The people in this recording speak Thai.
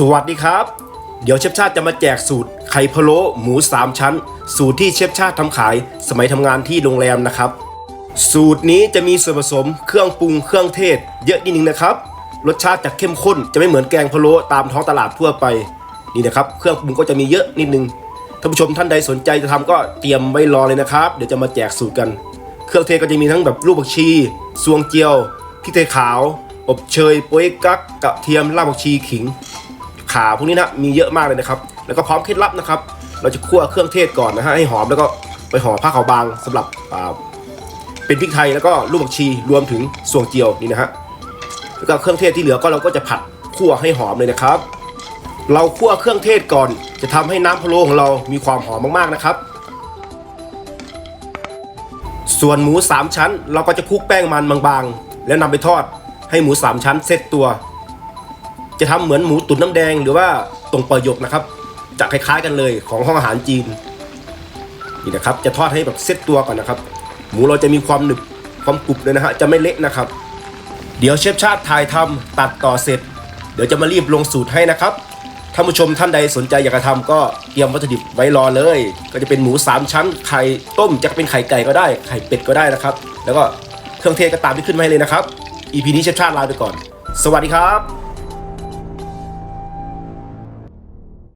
สวัสดีครับ เดี๋ยวเชฟชาติจะมาแจกสูตรไข่พะโล้หมู 3 ชั้น สูตรที่เชฟชาติทำขาย สมัยทำงานที่โรงแรมนะครับ สูตรนี้จะมีส่วนผสมเครื่องปรุงเครื่องเทศ เยอะนิดนึงนะครับ รสชาติจะเข้มข้นจะไม่เหมือนแกงพะโล้ตามท้องตลาดทั่วไปนี่นะครับเครื่องปรุงก็จะมีเยอะนิดนึงท่านผู้ชมท่านใดสนใจจะทำก็เตรียมไว้รอเลยนะครับเดี๋ยวจะมาแจกสูตรกัน เครื่องเทศก็จะมีทั้งแบบลูกผักชีซวงเจียวพริกไทยขาว อบเชยโป๊ยกั๊กกระเทียมรากผักชีขิง ขาพวกนี้นะมีเยอะมากเลยนะครับ แล้วก็พร้อมเคล็ดลับนะครับ เราจะคั่วเครื่องเทศก่อนนะฮะให้หอมแล้วก็ไปห่อผ้าขาวบางสำหรับเป็นพริกไทยแล้วก็ลูกผักชีรวมถึงสวงเจียวนี่นะฮะแล้วก็เครื่องเทศที่เหลือก็เราก็จะผัดคั่วให้หอมเลยนะครับ เราคั่วเครื่องเทศก่อน จะทำให้น้ำพะโล้ของเรามีความหอมมากๆนะครับ ส่วนหมู 3 ชั้น เราก็จะคลุกแป้งมันบางๆ แล้วนำไปทอดให้หมู 3 ชั้นเซตตัว จะทำเหมือนหมูตุ๋นน้ำแดงหรือว่าตรงเปลาหยกนะครับจะคล้ายๆกันเลยของห้องอาหารจีนนี่นะครับ จะทอดให้แบบเซตตัวก่อนนะครับ หมูเราจะมีความหนึบความกรุบเลยนะฮะจะไม่เละนะครับ เดี๋ยวเชฟชาติถ่ายทำตัดต่อเสร็จ เดี๋ยวจะมารีบลงสูตรให้นะครับท่านผู้ชมท่านใดสนใจอยากจะทำก็เตรียมวัตถุดิบไว้รอเลย ก็จะเป็นหมู 3 ชั้นไข่ต้มจะเป็นไข่ไก่ก็ได้ไข่เป็ดก็ได้นะครับ แล้วก็เครื่องเทศก็ตามที่ขึ้นมาให้เลยนะครับ EP นี้เชฟชาติลาไปก่อน สวัสดีครับ